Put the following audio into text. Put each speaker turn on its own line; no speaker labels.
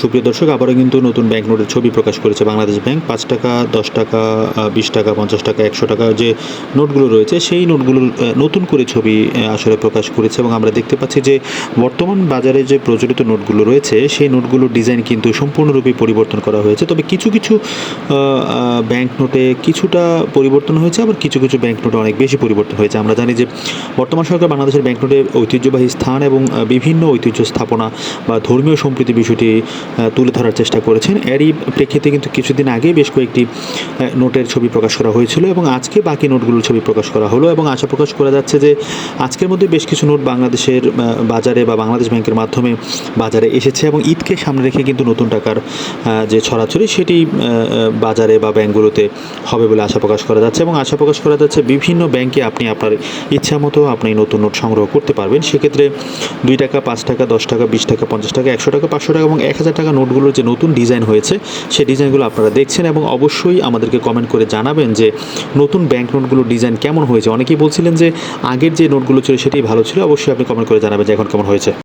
সুপ্রিয় দর্শক, আবারও কিন্তু নতুন ব্যাংক নোটের ছবি প্রকাশ করেছে বাংলাদেশ ব্যাংক। পাঁচ টাকা, দশ টাকা বিশ টাকা, পঞ্চাশ টাকা, একশো টাকা যে নোটগুলো রয়েছে, সেই নোটগুলোর নতুন করে ছবি আসলে প্রকাশ করেছে এবং আমরা দেখতে পাচ্ছি যে বর্তমান বাজারে যে প্রচলিত নোটগুলো রয়েছে, সেই নোটগুলোর ডিজাইন কিন্তু সম্পূর্ণরূপে পরিবর্তন করা হয়েছে। তবে কিছু কিছু ব্যাংক নোটে কিছুটা পরিবর্তন হয়েছে, আবার কিছু কিছু ব্যাংক নোটে অনেক বেশি পরিবর্তন হয়েছে। আমরা জানি যে বর্তমান সরকার বাংলাদেশের ব্যাংক নোটে ঐতিহ্যবাহী স্থান এবং বিভিন্ন ঐতিহ্য স্থাপনা বা ধর্মীয় সম্প্রীতি বিষয়টি তুলে ধরার চেষ্টা করেছেন। এরই প্রেক্ষিতে কিন্তু কিছুদিন আগে বেশ কয়েকটি নোটের ছবি প্রকাশ করা হয়েছিল এবং আজকে বাকি নোটগুলোর ছবি প্রকাশ করা হলো এবং আশা প্রকাশ করা যাচ্ছে যে আজকের মধ্যে বেশ কিছু নোট বাংলাদেশের বাজারে বা বাংলাদেশ ব্যাংকের মাধ্যমে বাজারে এসেছে এবং ঈদকে সামনে রেখে কিন্তু নতুন টাকার যে ছড়াছড়ি সেটি বাজারে বা ব্যাংকগুলোতে হবে বলে আশা প্রকাশ করা যাচ্ছে এবং আশা প্রকাশ করা যাচ্ছে বিভিন্ন ব্যাংকে আপনি আপনার ইচ্ছা মতো আপনি নতুন নোট সংগ্রহ করতে পারবেন। সেক্ষেত্রে দুই টাকা, পাঁচ টাকা, দশ টাকা, বিশ টাকা, পঞ্চাশ টাকা, একশো টাকা, পাঁচশো টাকা এবং এক হাজার টাকা নোটগুলোর যে নতুন ডিজাইন হয়েছে, সেই ডিজাইনগুলো আপনারা দেখছেন এবং অবশ্যই আমাদেরকে কমেন্ট করে জানাবেন যে নতুন ব্যাংক নোটগুলোর ডিজাইন কেমন হয়েছে। অনেকেই বলছিলেন যে আগের যে নোটগুলো ছিল সেটাই ভালো ছিল। অবশ্যই আপনি কমেন্ট করে জানাবেন যে এখন কেমন হয়েছে।